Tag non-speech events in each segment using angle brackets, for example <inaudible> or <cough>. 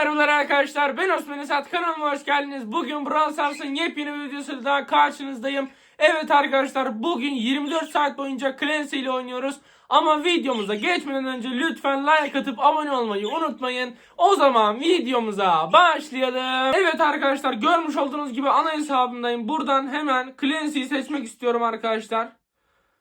merhabalar arkadaşlar. Ben Osman Esat. Kanalıma hoş geldiniz. Bugün Brawl Stars'ın yepyeni bir videosuyla daha karşınızdayım. Evet arkadaşlar bugün 24 saat boyunca Clancy ile oynuyoruz. Ama videomuza geçmeden önce lütfen like atıp abone olmayı unutmayın. O zaman videomuza başlayalım. Evet arkadaşlar görmüş olduğunuz gibi ana hesabımdayım. Buradan hemen Clancy'yi seçmek istiyorum arkadaşlar.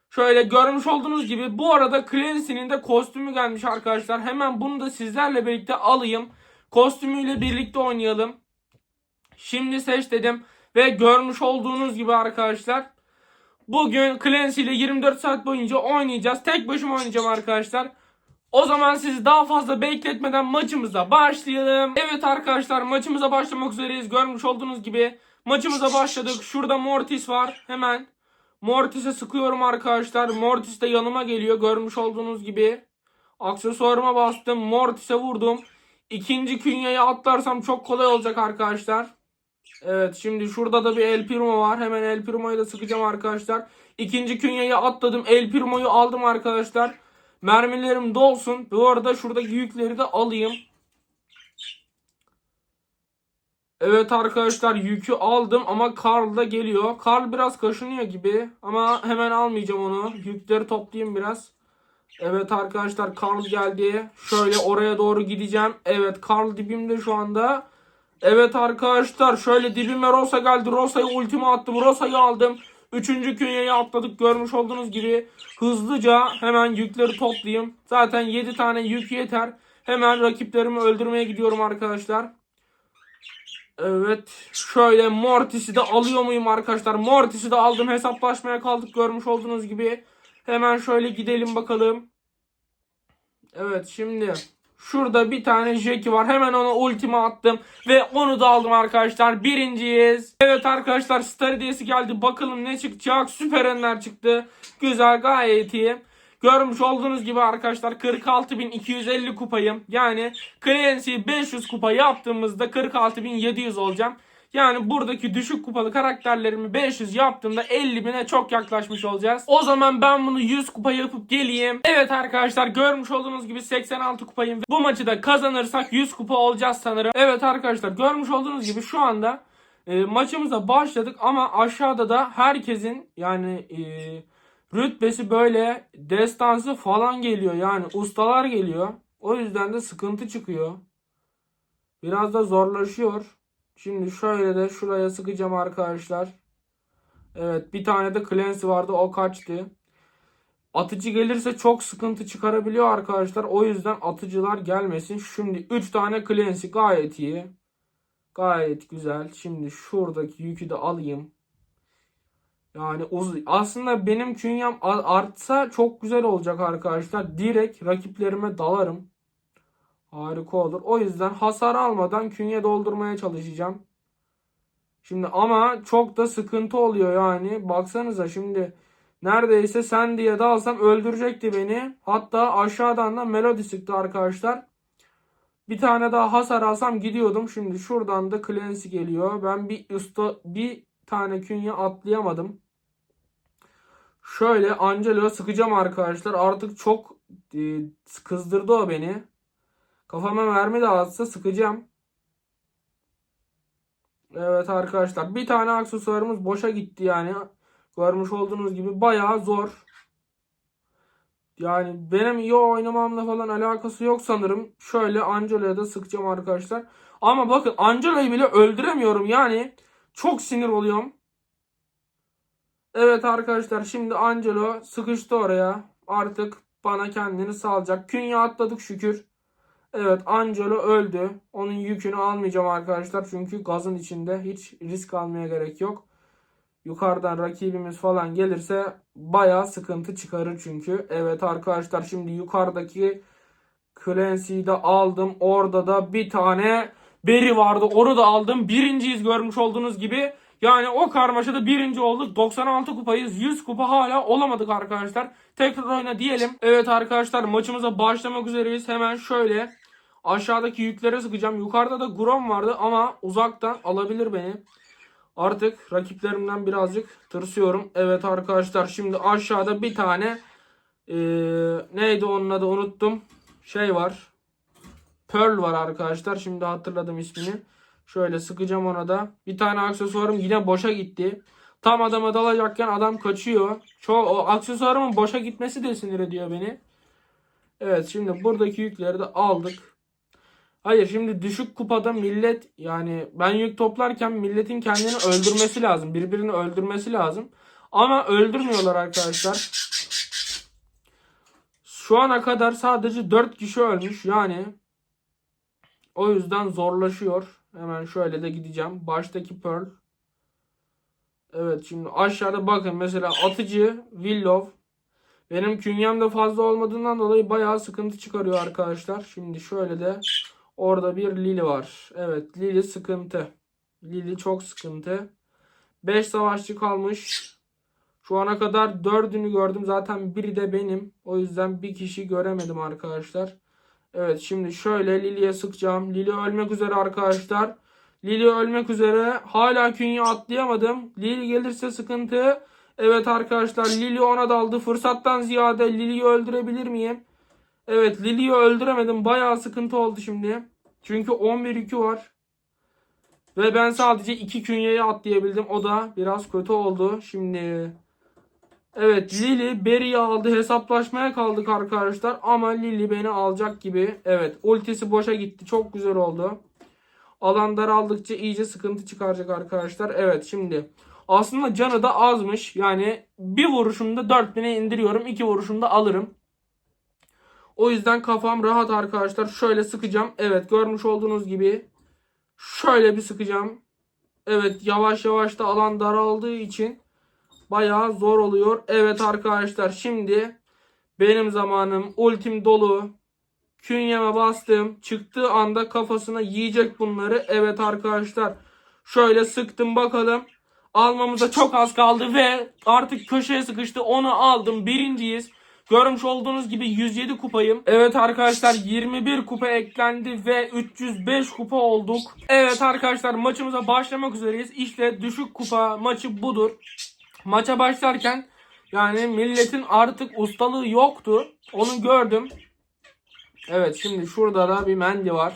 Şöyle görmüş olduğunuz gibi bu arada Clancy'nin de kostümü gelmiş arkadaşlar. Hemen bunu da sizlerle birlikte alayım. Kostümüyle birlikte oynayalım. Şimdi seç dedim. Ve görmüş olduğunuz gibi arkadaşlar. Bugün Clancy ile 24 saat boyunca oynayacağız. Tek başıma oynayacağım arkadaşlar. O zaman sizi daha fazla bekletmeden maçımıza başlayalım. Evet arkadaşlar maçımıza başlamak üzereyiz. Görmüş olduğunuz gibi maçımıza başladık. Şurada Mortis var. Hemen Mortis'e sıkıyorum arkadaşlar. Mortis de yanıma geliyor. Görmüş olduğunuz gibi. Aksesuarıma bastım. Mortis'e vurdum. İkinci künyeye atlarsam çok kolay olacak arkadaşlar. Evet şimdi şurada da bir El Primo var. Hemen El Primo'yu da sıkacağım arkadaşlar. İkinci künyeye atladım. El Primo'yu aldım arkadaşlar. Mermilerim dolsun. Bu arada şuradaki yükleri de alayım. Evet arkadaşlar yükü aldım ama Karl da geliyor. Karl biraz kaşınıyor gibi ama hemen almayacağım onu. Yükleri toplayayım biraz. Evet arkadaşlar Karl geldi. Şöyle oraya doğru gideceğim. Evet Karl dibimde şu anda. Evet arkadaşlar şöyle dibime Rosa geldi. Rosa'yı ultime attım. Rosa'yı aldım. Üçüncü künyeye atladık görmüş olduğunuz gibi. Hızlıca hemen yükleri toplayayım. Zaten 7 tane yük yeter. Hemen rakiplerimi öldürmeye gidiyorum arkadaşlar. Evet. Şöyle Mortis'i de alıyor muyum arkadaşlar? Mortis'i de aldım. Hesaplaşmaya kaldık görmüş olduğunuz gibi. Hemen şöyle gidelim bakalım. Evet şimdi şurada bir tane Jackie var. Hemen ona ultimi attım. Ve onu da aldım arkadaşlar. Birinciyiz. Evet arkadaşlar Star geldi. Bakalım ne çıkacak. Süper enler çıktı. Güzel gayet iyi. Görmüş olduğunuz gibi arkadaşlar 46.250 kupayım. Yani Clancy 500 kupa yaptığımızda 46.700 olacağım. Yani buradaki düşük kupalı karakterlerimi 500 yaptığımda 50 bine çok yaklaşmış olacağız. O zaman ben bunu 100 kupa yapıp geleyim. Evet arkadaşlar görmüş olduğunuz gibi 86 kupayım. Bu maçı da kazanırsak 100 kupa olacağız sanırım. Evet arkadaşlar görmüş olduğunuz gibi şu anda e, maçımıza başladık ama aşağıda da herkesin yani e, rütbesi böyle destansı falan geliyor. Yani ustalar geliyor. O yüzden de sıkıntı çıkıyor. Biraz da zorlaşıyor. Şimdi şöyle de şuraya sıkacağım arkadaşlar. Evet bir tane de Clancy vardı o kaçtı. Atıcı gelirse çok sıkıntı çıkarabiliyor arkadaşlar. O yüzden atıcılar gelmesin. Şimdi 3 tane Clancy gayet iyi. Gayet güzel. Şimdi şuradaki yükü de alayım. Yani aslında benim künyem artsa çok güzel olacak arkadaşlar. Direkt rakiplerime dalarım. Harika olur. O yüzden hasar almadan künye doldurmaya çalışacağım. Şimdi ama çok da sıkıntı oluyor yani. Baksanıza şimdi neredeyse sen diye dalsam öldürecekti beni. Hatta aşağıdan da melodi sıktı arkadaşlar. Bir tane daha hasar alsam gidiyordum. Şimdi şuradan da Clancy geliyor. Ben bir usta bir tane künye atlayamadım. Şöyle Angelo'ya sıkacağım arkadaşlar. Artık çok e, kızdırdı o beni. Kafama mermi de atsa sıkacağım. Evet arkadaşlar. Bir tane aksesuarımız boşa gitti yani. Görmüş olduğunuz gibi bayağı zor. Yani benim iyi oynamamla falan alakası yok sanırım. Şöyle Angelo'ya da sıkacağım arkadaşlar. Ama bakın Angelo'yu bile öldüremiyorum. Yani çok sinir oluyorum. Evet arkadaşlar şimdi Angelo sıkıştı oraya. Artık bana kendini salacak. Künye atladık şükür. Evet Angelo öldü. Onun yükünü almayacağım arkadaşlar. Çünkü gazın içinde hiç risk almaya gerek yok. Yukarıdan rakibimiz falan gelirse baya sıkıntı çıkarır çünkü. Evet arkadaşlar şimdi yukarıdaki Clancy'yi de aldım. Orada da bir tane Beri vardı. Onu da aldım. Birinciyiz görmüş olduğunuz gibi. Yani o karmaşada birinci olduk. 96 kupayız. 100 kupa hala olamadık arkadaşlar. Tekrar oyna diyelim. Evet arkadaşlar maçımıza başlamak üzereyiz. Hemen şöyle aşağıdaki yüklere sıkacağım. Yukarıda da Grom vardı ama uzaktan alabilir beni. Artık rakiplerimden birazcık tırsıyorum. Evet arkadaşlar şimdi aşağıda bir tane ee, neydi onun adı unuttum. Şey var. Pearl var arkadaşlar. Şimdi hatırladım ismini. Şöyle sıkacağım ona da. Bir tane aksesuarım yine boşa gitti. Tam adama dalacakken adam kaçıyor. Çoğu, o aksesuarımın boşa gitmesi de sinir ediyor beni. Evet şimdi buradaki yükleri de aldık. Hayır şimdi düşük kupada millet yani ben yük toplarken milletin kendini öldürmesi lazım. Birbirini öldürmesi lazım. Ama öldürmüyorlar arkadaşlar. Şu ana kadar sadece 4 kişi ölmüş. Yani o yüzden zorlaşıyor. Hemen şöyle de gideceğim. Baştaki Pearl. Evet şimdi aşağıda bakın mesela atıcı Willow. Benim künyemde fazla olmadığından dolayı bayağı sıkıntı çıkarıyor arkadaşlar. Şimdi şöyle de orada bir Lily var. Evet Lily sıkıntı. Lily çok sıkıntı. 5 savaşçı kalmış. Şu ana kadar 4'ünü gördüm. Zaten biri de benim. O yüzden bir kişi göremedim arkadaşlar. Evet şimdi şöyle Lily'ye sıkacağım. Lily ölmek üzere arkadaşlar. Lily ölmek üzere. Hala künye atlayamadım. Lily gelirse sıkıntı. Evet arkadaşlar Lily ona daldı. Fırsattan ziyade Lily'yi öldürebilir miyim? Evet Lily'yi öldüremedim. Bayağı sıkıntı oldu şimdi. Çünkü 11 yükü var. Ve ben sadece 2 künyeye atlayabildim. O da biraz kötü oldu. Şimdi Evet Lily Berry'i aldı. Hesaplaşmaya kaldık arkadaşlar. Ama Lily beni alacak gibi. Evet ultisi boşa gitti. Çok güzel oldu. Alan daraldıkça iyice sıkıntı çıkaracak arkadaşlar. Evet şimdi aslında canı da azmış. Yani bir vuruşumda 4000'e indiriyorum. iki vuruşumda alırım. O yüzden kafam rahat arkadaşlar. Şöyle sıkacağım. Evet görmüş olduğunuz gibi. Şöyle bir sıkacağım. Evet yavaş yavaş da alan daraldığı için bayağı zor oluyor. Evet arkadaşlar şimdi benim zamanım ultim dolu. Künyeme bastım. Çıktığı anda kafasına yiyecek bunları. Evet arkadaşlar. Şöyle sıktım bakalım. Almamıza çok az kaldı ve artık köşeye sıkıştı. Onu aldım. Birinciyiz. Görmüş olduğunuz gibi 107 kupayım. Evet arkadaşlar 21 kupa eklendi ve 305 kupa olduk. Evet arkadaşlar maçımıza başlamak üzereyiz. İşte düşük kupa maçı budur. Maça başlarken yani milletin artık ustalığı yoktu. Onu gördüm. Evet şimdi şurada da bir mendi var.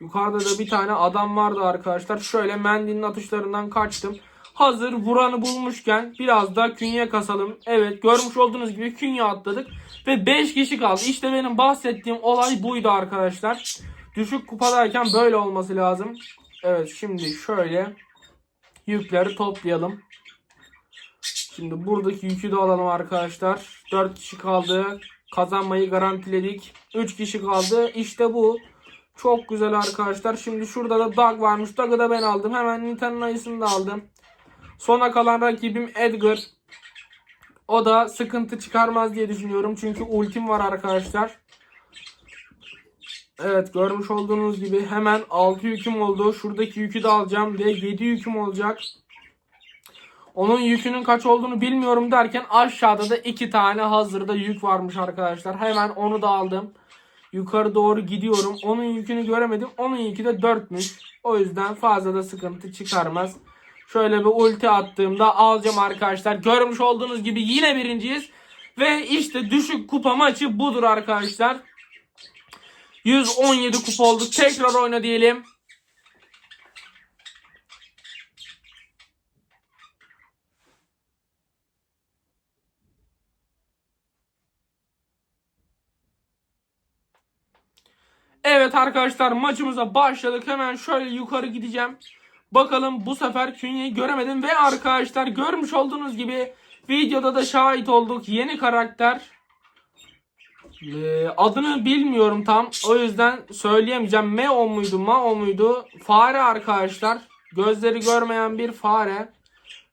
Yukarıda da bir tane adam vardı arkadaşlar. Şöyle mendinin atışlarından kaçtım. Hazır vuranı bulmuşken biraz da künye kasalım. Evet görmüş olduğunuz gibi künye atladık. Ve 5 kişi kaldı. İşte benim bahsettiğim olay buydu arkadaşlar. Düşük kupadayken böyle olması lazım. Evet şimdi şöyle yükleri toplayalım. Şimdi buradaki yükü de alalım arkadaşlar. 4 kişi kaldı. Kazanmayı garantiledik. 3 kişi kaldı. İşte bu. Çok güzel arkadaşlar. Şimdi şurada da Doug varmış. Doug'ı da ben aldım. Hemen Nita'nın ayısını da aldım. Sona kalan rakibim Edgar. O da sıkıntı çıkarmaz diye düşünüyorum. Çünkü ultim var arkadaşlar. Evet görmüş olduğunuz gibi hemen 6 yüküm oldu. Şuradaki yükü de alacağım ve 7 yüküm olacak. Onun yükünün kaç olduğunu bilmiyorum derken aşağıda da 2 tane hazırda yük varmış arkadaşlar. Hemen onu da aldım. Yukarı doğru gidiyorum. Onun yükünü göremedim. Onun yükü de 4'müş. O yüzden fazla da sıkıntı çıkarmaz. Şöyle bir ulti attığımda alacağım arkadaşlar. Görmüş olduğunuz gibi yine birinciyiz. Ve işte düşük kupa maçı budur arkadaşlar. 117 kupa olduk. Tekrar oyna diyelim. Evet arkadaşlar maçımıza başladık. Hemen şöyle yukarı gideceğim. Bakalım bu sefer Künye'yi göremedim. Ve arkadaşlar görmüş olduğunuz gibi videoda da şahit olduk. Yeni karakter. Ee, adını bilmiyorum tam. O yüzden söyleyemeyeceğim. Meo muydu Mao muydu? Fare arkadaşlar. Gözleri görmeyen bir fare.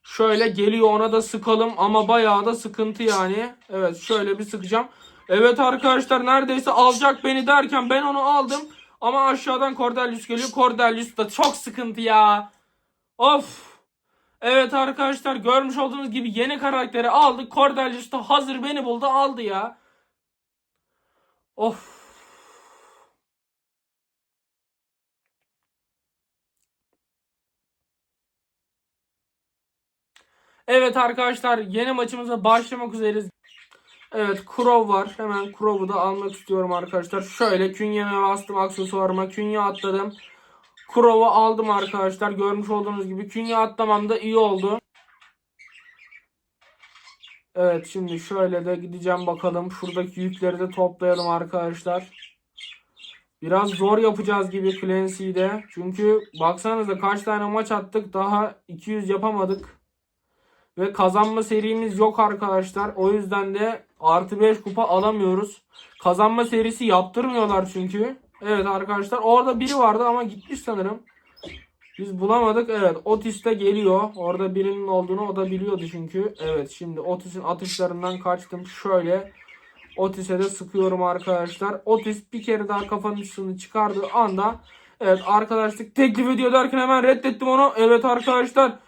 Şöyle geliyor ona da sıkalım ama bayağı da sıkıntı yani. Evet şöyle bir sıkacağım. Evet arkadaşlar neredeyse alacak beni derken ben onu aldım. Ama aşağıdan Cordelius geliyor. Cordelius da çok sıkıntı ya. Of. Evet arkadaşlar görmüş olduğunuz gibi yeni karakteri aldık. Cordelius da hazır beni buldu aldı ya. Of. Evet arkadaşlar yeni maçımıza başlamak üzereyiz. Evet Crow var. Hemen Crow'u da almak istiyorum arkadaşlar. Şöyle künyeme bastım aksesuarıma. Künye atladım. Crow'u aldım arkadaşlar. Görmüş olduğunuz gibi künye atlamam da iyi oldu. Evet şimdi şöyle de gideceğim bakalım. Şuradaki yükleri de toplayalım arkadaşlar. Biraz zor yapacağız gibi Clancy'de. Çünkü baksanıza kaç tane maç attık daha 200 yapamadık. Ve kazanma serimiz yok arkadaşlar. O yüzden de artı 5 kupa alamıyoruz. Kazanma serisi yaptırmıyorlar çünkü. Evet arkadaşlar orada biri vardı ama gitmiş sanırım. Biz bulamadık. Evet Otis de geliyor. Orada birinin olduğunu o da biliyordu çünkü. Evet şimdi Otis'in atışlarından kaçtım. Şöyle Otis'e de sıkıyorum arkadaşlar. Otis bir kere daha kafanın üstünü çıkardığı anda evet arkadaşlık teklif ediyor derken hemen reddettim onu. Evet arkadaşlar.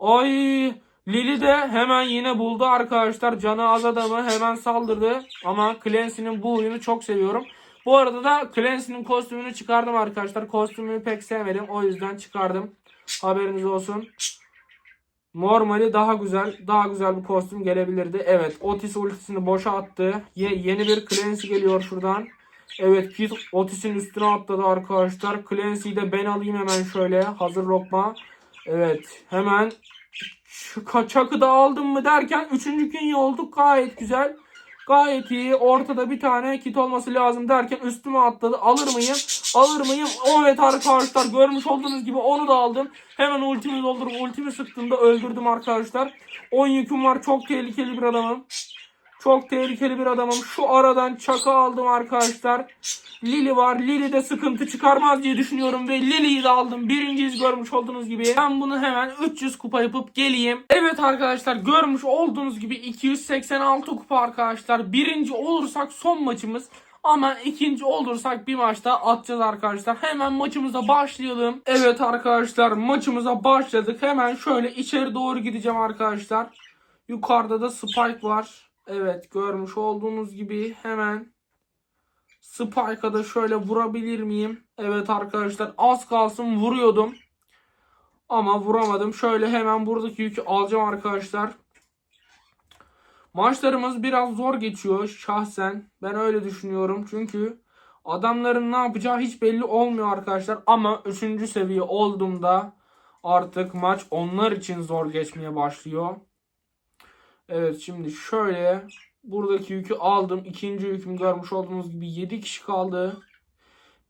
Ay Lili de hemen yine buldu arkadaşlar. Canı az adamı hemen saldırdı. Ama Clancy'nin bu oyunu çok seviyorum. Bu arada da Clancy'nin kostümünü çıkardım arkadaşlar. Kostümünü pek sevmedim. O yüzden çıkardım. Haberiniz olsun. Normali daha güzel. Daha güzel bir kostüm gelebilirdi. Evet. Otis ultisini boşa attı. Ye- yeni bir Clancy geliyor şuradan. Evet Kit Otis'in üstüne atladı arkadaşlar. Clancy'yi de ben alayım hemen şöyle. Hazır lokma. Evet. Hemen şu kaçakı da aldım mı derken 3. künye olduk. Gayet güzel. Gayet iyi. Ortada bir tane kit olması lazım derken üstüme atladı. Alır mıyım? Alır mıyım? Evet arkadaşlar görmüş olduğunuz gibi onu da aldım. Hemen ultimi doldurup ultimi sıktığımda öldürdüm arkadaşlar. 10 yüküm var. Çok tehlikeli bir adamım. Çok tehlikeli bir adamım. Şu aradan çaka aldım arkadaşlar. Lili var. Lili de sıkıntı çıkarmaz diye düşünüyorum ve Lili'yi de aldım. Birinciyiz görmüş olduğunuz gibi. Ben bunu hemen 300 kupa yapıp geleyim. Evet arkadaşlar görmüş olduğunuz gibi 286 kupa arkadaşlar. Birinci olursak son maçımız. Ama ikinci olursak bir maçta atacağız arkadaşlar. Hemen maçımıza başlayalım. Evet arkadaşlar maçımıza başladık. Hemen şöyle içeri doğru gideceğim arkadaşlar. Yukarıda da Spike var. Evet görmüş olduğunuz gibi hemen Spike'a da şöyle vurabilir miyim? Evet arkadaşlar az kalsın vuruyordum. Ama vuramadım. Şöyle hemen buradaki yükü alacağım arkadaşlar. Maçlarımız biraz zor geçiyor şahsen. Ben öyle düşünüyorum. Çünkü adamların ne yapacağı hiç belli olmuyor arkadaşlar. Ama 3. seviye olduğumda artık maç onlar için zor geçmeye başlıyor. Evet şimdi şöyle buradaki yükü aldım. İkinci yüküm görmüş olduğunuz gibi 7 kişi kaldı.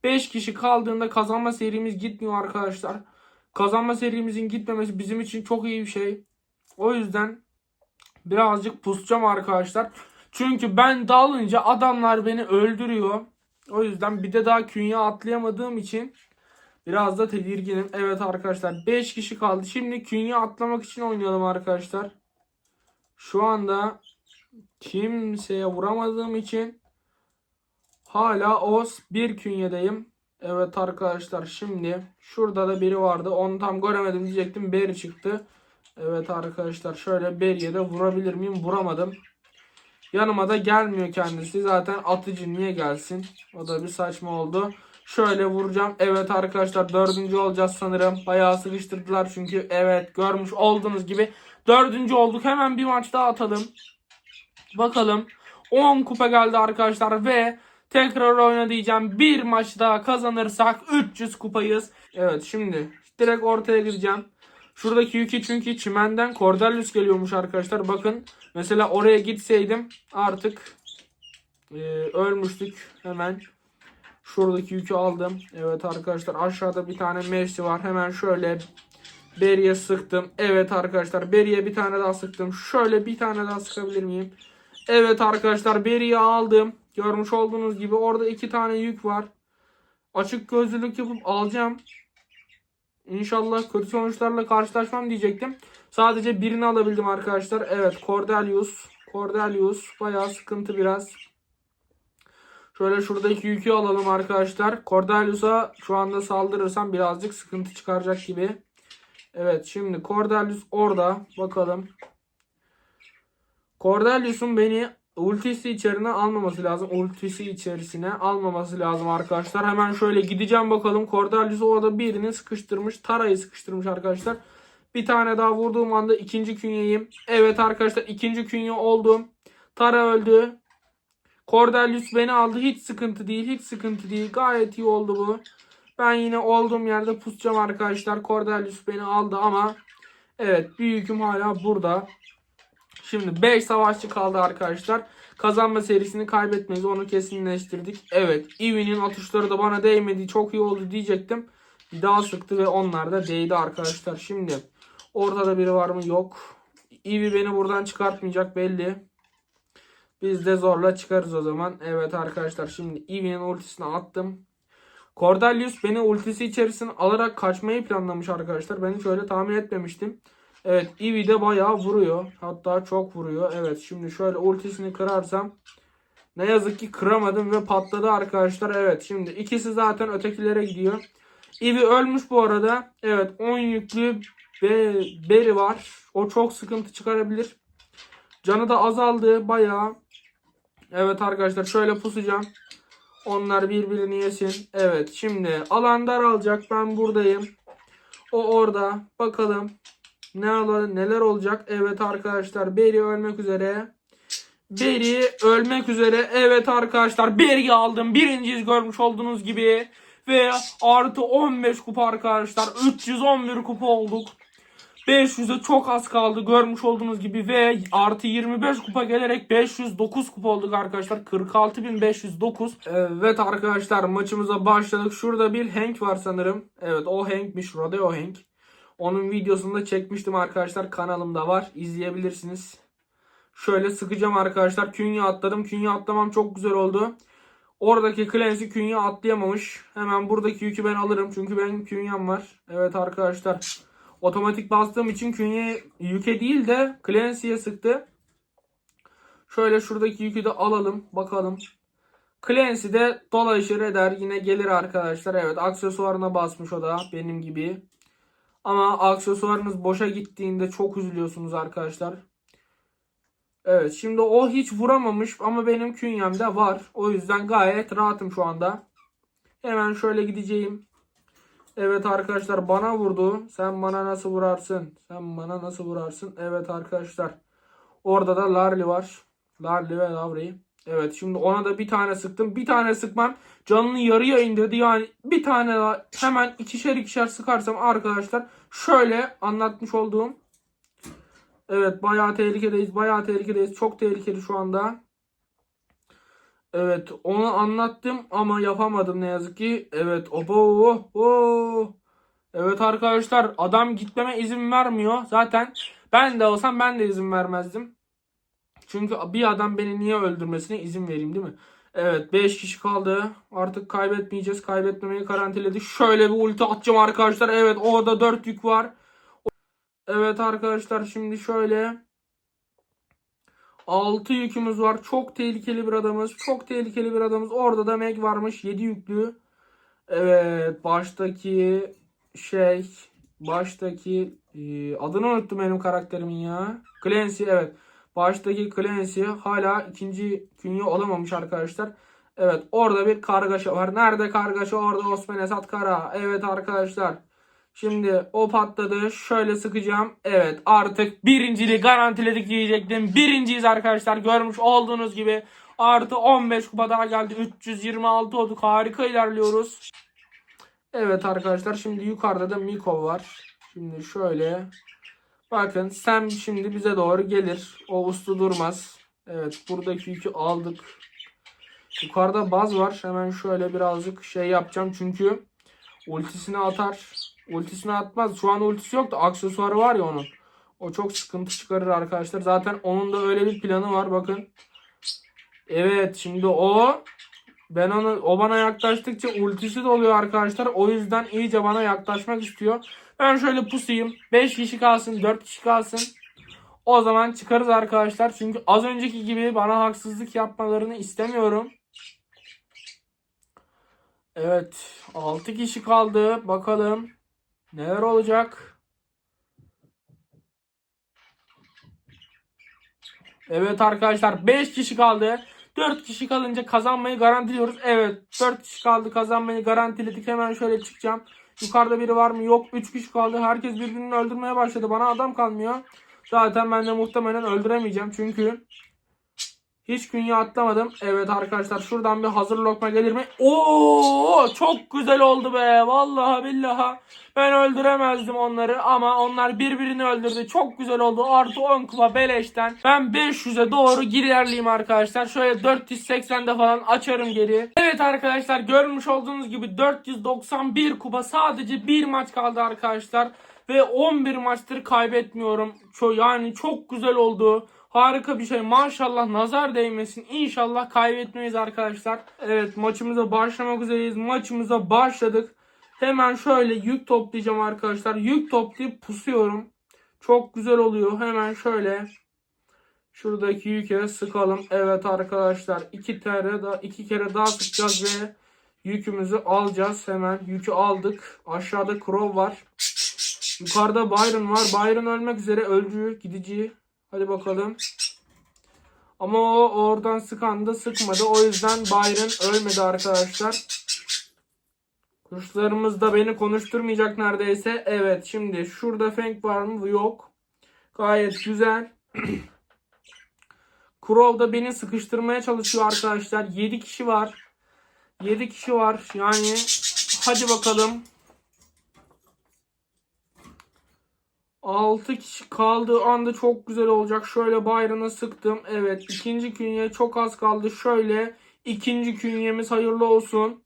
5 kişi kaldığında kazanma serimiz gitmiyor arkadaşlar. Kazanma serimizin gitmemesi bizim için çok iyi bir şey. O yüzden birazcık pusacağım arkadaşlar. Çünkü ben dalınca adamlar beni öldürüyor. O yüzden bir de daha künye atlayamadığım için biraz da tedirginim. Evet arkadaşlar 5 kişi kaldı. Şimdi künye atlamak için oynayalım arkadaşlar. Şu anda kimseye vuramadığım için hala os bir künyedeyim. Evet arkadaşlar şimdi şurada da biri vardı. Onu tam göremedim diyecektim. Beri çıktı. Evet arkadaşlar şöyle Beri'ye de vurabilir miyim? Vuramadım. Yanıma da gelmiyor kendisi. Zaten atıcı niye gelsin? O da bir saçma oldu. Şöyle vuracağım. Evet arkadaşlar dördüncü olacağız sanırım. Bayağı sıkıştırdılar çünkü. Evet görmüş olduğunuz gibi dördüncü olduk. Hemen bir maç daha atalım. Bakalım. 10 kupa geldi arkadaşlar ve tekrar oyna diyeceğim. Bir maç daha kazanırsak 300 kupayız. Evet şimdi direkt ortaya gideceğim. Şuradaki yükü çünkü çimenden Cordelius geliyormuş arkadaşlar. Bakın mesela oraya gitseydim artık e, ölmüştük hemen. Şuradaki yükü aldım. Evet arkadaşlar aşağıda bir tane Messi var. Hemen şöyle Beri'ye sıktım. Evet arkadaşlar Beri'ye bir tane daha sıktım. Şöyle bir tane daha sıkabilir miyim? Evet arkadaşlar Beri'yi aldım. Görmüş olduğunuz gibi orada iki tane yük var. Açık gözlülük yapıp alacağım. İnşallah kötü sonuçlarla karşılaşmam diyecektim. Sadece birini alabildim arkadaşlar. Evet Cordelius. Cordelius bayağı sıkıntı biraz. Şöyle şuradaki yükü alalım arkadaşlar. Cordelius'a şu anda saldırırsam birazcık sıkıntı çıkaracak gibi. Evet şimdi Cordelius orada. Bakalım. Cordelius'un beni ultisi içerine almaması lazım. Ultisi içerisine almaması lazım arkadaşlar. Hemen şöyle gideceğim bakalım. Cordelius orada birini sıkıştırmış. Tara'yı sıkıştırmış arkadaşlar. Bir tane daha vurduğum anda ikinci künyeyim. Evet arkadaşlar ikinci künye oldum. Tara öldü. Cordelius beni aldı. Hiç sıkıntı değil. Hiç sıkıntı değil. Gayet iyi oldu bu. Ben yine olduğum yerde pusacağım arkadaşlar. Cordelius beni aldı ama evet büyüküm hala burada. Şimdi 5 savaşçı kaldı arkadaşlar. Kazanma serisini kaybetmeyiz. Onu kesinleştirdik. Evet. Eevee'nin atışları da bana değmedi. Çok iyi oldu diyecektim. Bir daha sıktı ve onlar da değdi arkadaşlar. Şimdi ortada biri var mı? Yok. Eevee beni buradan çıkartmayacak belli. Biz de zorla çıkarız o zaman. Evet arkadaşlar şimdi Eevee'nin ultisini attım. Cordelius beni ultisi içerisine alarak kaçmayı planlamış arkadaşlar. Ben hiç öyle tahmin etmemiştim. Evet Eevee de bayağı vuruyor. Hatta çok vuruyor. Evet şimdi şöyle ultisini kırarsam. Ne yazık ki kıramadım ve patladı arkadaşlar. Evet şimdi ikisi zaten ötekilere gidiyor. Eevee ölmüş bu arada. Evet 10 yüklü ve Berry var. O çok sıkıntı çıkarabilir. Canı da azaldı bayağı. Evet arkadaşlar şöyle pusacağım. Onlar birbirini yesin. Evet şimdi alan daralacak. Ben buradayım. O orada. Bakalım ne neler olacak. Evet arkadaşlar Berry ölmek üzere. Berry ölmek üzere. Evet arkadaşlar Berry'i aldım. Birinciyiz görmüş olduğunuz gibi. Ve artı 15 kupa arkadaşlar. 311 kupa olduk. 500'e çok az kaldı görmüş olduğunuz gibi ve artı 25 kupa gelerek 509 kupa olduk arkadaşlar. 46.509. Evet arkadaşlar maçımıza başladık. Şurada bir Hank var sanırım. Evet o Hank'miş. Rodeo Hank. Onun videosunu da çekmiştim arkadaşlar. Kanalımda var. İzleyebilirsiniz. Şöyle sıkacağım arkadaşlar. Künye atladım. Künye atlamam çok güzel oldu. Oradaki Clancy künye atlayamamış. Hemen buradaki yükü ben alırım. Çünkü benim künyem var. Evet arkadaşlar. Otomatik bastığım için künye yüke değil de Clancy'ye sıktı. Şöyle şuradaki yükü de alalım. Bakalım. Clancy de dolaşır eder. Yine gelir arkadaşlar. Evet aksesuarına basmış o da benim gibi. Ama aksesuarınız boşa gittiğinde çok üzülüyorsunuz arkadaşlar. Evet şimdi o hiç vuramamış ama benim künyemde var. O yüzden gayet rahatım şu anda. Hemen şöyle gideceğim. Evet arkadaşlar bana vurdu. Sen bana nasıl vurarsın? Sen bana nasıl vurarsın? Evet arkadaşlar. Orada da Larly var. Larly ve Lavri. Evet şimdi ona da bir tane sıktım. Bir tane sıkmam canını yarıya indirdi. Yani bir tane daha hemen ikişer ikişer sıkarsam arkadaşlar şöyle anlatmış olduğum Evet bayağı tehlikedeyiz. Bayağı tehlikedeyiz. Çok tehlikeli şu anda. Evet onu anlattım ama yapamadım ne yazık ki. Evet obo oh. Evet arkadaşlar adam gitmeme izin vermiyor. Zaten ben de olsam ben de izin vermezdim. Çünkü bir adam beni niye öldürmesine izin vereyim değil mi? Evet 5 kişi kaldı. Artık kaybetmeyeceğiz. Kaybetmemeyi garantiledik. Şöyle bir ulti atacağım arkadaşlar. Evet orada 4 yük var. Evet arkadaşlar şimdi şöyle 6 yükümüz var. Çok tehlikeli bir adamız. Çok tehlikeli bir adamız. Orada da Meg varmış. 7 yüklü. Evet baştaki şey baştaki e, adını unuttum benim karakterimin ya. Clancy evet. Baştaki Clancy hala ikinci künye olamamış arkadaşlar. Evet orada bir kargaşa var. Nerede kargaşa? Orada Osman Esat Kara. Evet arkadaşlar. Şimdi o patladı. Şöyle sıkacağım. Evet artık birinciliği garantiledik diyecektim. Birinciyiz arkadaşlar. Görmüş olduğunuz gibi. Artı 15 kupa daha geldi. 326 olduk. Harika ilerliyoruz. Evet arkadaşlar şimdi yukarıda da Miko var. Şimdi şöyle. Bakın Sam şimdi bize doğru gelir. O uslu durmaz. Evet buradaki yükü aldık. Yukarıda baz var. Hemen şöyle birazcık şey yapacağım. Çünkü ultisini atar. Ultisini atmaz. Şu an ultisi yok da aksesuarı var ya onun. O çok sıkıntı çıkarır arkadaşlar. Zaten onun da öyle bir planı var. Bakın. Evet şimdi o ben onu o bana yaklaştıkça ultisi doluyor arkadaşlar. O yüzden iyice bana yaklaşmak istiyor. Ben şöyle pusayım. 5 kişi kalsın, 4 kişi kalsın. O zaman çıkarız arkadaşlar. Çünkü az önceki gibi bana haksızlık yapmalarını istemiyorum. Evet, 6 kişi kaldı. Bakalım neler olacak. Evet arkadaşlar 5 kişi kaldı. 4 kişi kalınca kazanmayı garantiliyoruz. Evet 4 kişi kaldı kazanmayı garantiledik. Hemen şöyle çıkacağım. Yukarıda biri var mı? Yok. 3 kişi kaldı. Herkes birbirini öldürmeye başladı. Bana adam kalmıyor. Zaten ben de muhtemelen öldüremeyeceğim. Çünkü Hiç künye atlamadım. Evet arkadaşlar şuradan bir hazır lokma gelir mi? Oo çok güzel oldu be. Vallahi billahi. Ben öldüremezdim onları ama onlar birbirini öldürdü. Çok güzel oldu. Artı 10 kupa beleşten. Ben 500'e doğru ilerleyeyim arkadaşlar. Şöyle 480'de falan açarım geri. Evet arkadaşlar görmüş olduğunuz gibi 491 kupa sadece bir maç kaldı arkadaşlar. Ve 11 maçtır kaybetmiyorum. Yani çok güzel oldu. Harika bir şey. Maşallah nazar değmesin. İnşallah kaybetmeyiz arkadaşlar. Evet maçımıza başlamak üzereyiz. Maçımıza başladık. Hemen şöyle yük toplayacağım arkadaşlar. Yük toplayıp pusuyorum. Çok güzel oluyor. Hemen şöyle şuradaki yüke sıkalım. Evet arkadaşlar iki kere daha iki kere daha sıkacağız ve yükümüzü alacağız. Hemen yükü aldık. Aşağıda Crow var. Yukarıda Byron var. Byron ölmek üzere. Öldü. Gidici. Hadi bakalım. Ama o oradan sıkan da sıkmadı. O yüzden Byron ölmedi arkadaşlar. Kuşlarımız da beni konuşturmayacak neredeyse. Evet şimdi şurada Feng var mı? Yok. Gayet güzel. <clears throat> Crow da beni sıkıştırmaya çalışıyor arkadaşlar. 7 kişi var. 7 kişi var. Yani hadi bakalım. 6 kişi kaldığı anda çok güzel olacak. Şöyle bayrağına sıktım. Evet ikinci künye çok az kaldı. Şöyle ikinci künyemiz hayırlı olsun.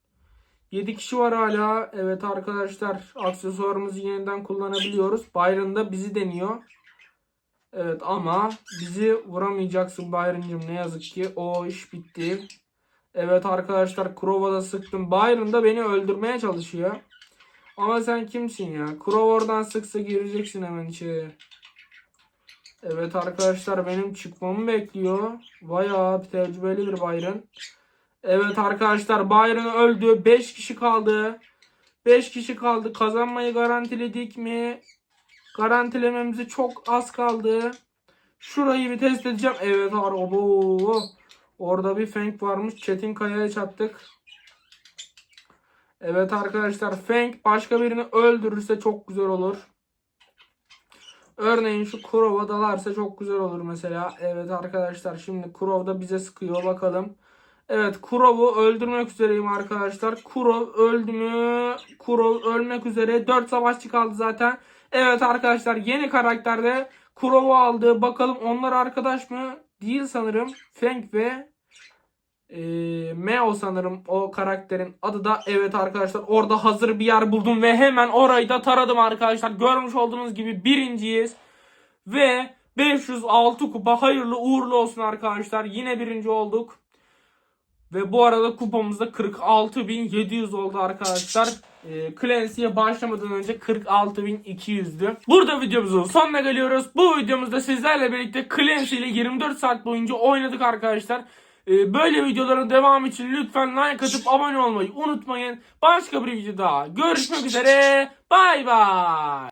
7 kişi var hala. Evet arkadaşlar aksesuarımızı yeniden kullanabiliyoruz. Byron da bizi deniyor. Evet ama bizi vuramayacaksın Byron'cım ne yazık ki. O iş bitti. Evet arkadaşlar Krova da sıktım. Byron da beni öldürmeye çalışıyor. Ama sen kimsin ya? Krov oradan sıksa gireceksin hemen içeri. Evet arkadaşlar benim çıkmamı bekliyor. Bayağı bir tecrübeli bir Byron. Evet arkadaşlar Byron öldü. 5 kişi kaldı. 5 kişi kaldı. Kazanmayı garantiledik mi? Garantilememize çok az kaldı. Şurayı bir test edeceğim. Evet araba. Orada bir Feng varmış. Çetin Kaya'ya çattık. Evet arkadaşlar Feng başka birini öldürürse çok güzel olur. Örneğin şu Kurova dalarsa çok güzel olur mesela. Evet arkadaşlar şimdi Kurov da bize sıkıyor bakalım. Evet Kurov'u öldürmek üzereyim arkadaşlar. Kurov öldü mü? Kurov ölmek üzere. 4 savaşçı kaldı zaten. Evet arkadaşlar yeni karakterde Kurov'u aldı. Bakalım onlar arkadaş mı? Değil sanırım. Feng ve e, Meo sanırım o karakterin adı da. Evet arkadaşlar orada hazır bir yer buldum ve hemen orayı da taradım arkadaşlar. Görmüş olduğunuz gibi birinciyiz. Ve 506 kupa hayırlı uğurlu olsun arkadaşlar. Yine birinci olduk. Ve bu arada kupamızda 46.700 oldu arkadaşlar. E, Clancy'ye başlamadan önce 46.200'dü. Burada videomuzun sonuna geliyoruz. Bu videomuzda sizlerle birlikte Clancy ile 24 saat boyunca oynadık arkadaşlar. E, böyle videoların devamı için lütfen like atıp abone olmayı unutmayın. Başka bir videoda görüşmek üzere. Bay bay.